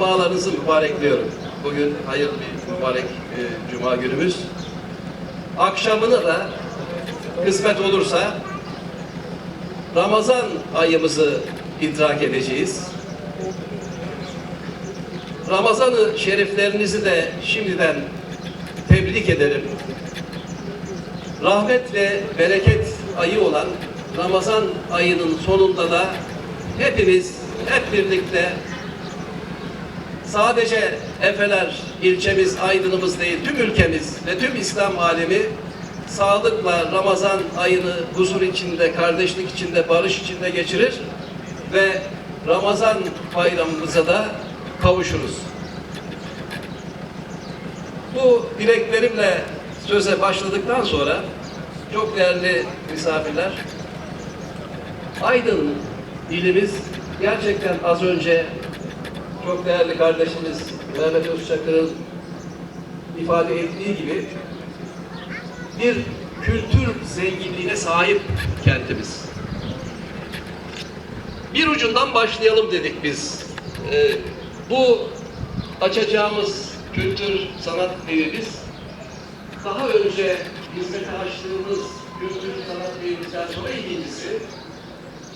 cumalarınızı mübarekliyorum. Bugün hayırlı bir mübarek e, cuma günümüz. Akşamını da kısmet olursa Ramazan ayımızı idrak edeceğiz. Ramazan-ı şeriflerinizi de şimdiden tebrik ederim. Rahmet ve bereket ayı olan Ramazan ayının sonunda da hepimiz hep birlikte sadece Efeler ilçemiz, Aydın'ımız değil, tüm ülkemiz ve tüm İslam alemi sağlıkla Ramazan ayını huzur içinde, kardeşlik içinde, barış içinde geçirir ve Ramazan bayramımıza da kavuşuruz. Bu dileklerimle söze başladıktan sonra çok değerli misafirler, Aydın ilimiz gerçekten az önce çok değerli kardeşimiz Mehmet Özçakır'ın ifade ettiği gibi bir kültür zenginliğine sahip kentimiz. Bir ucundan başlayalım dedik biz. Ee, bu açacağımız kültür sanat evimiz daha önce hizmete açtığımız kültür sanat evimizden sonra ikincisi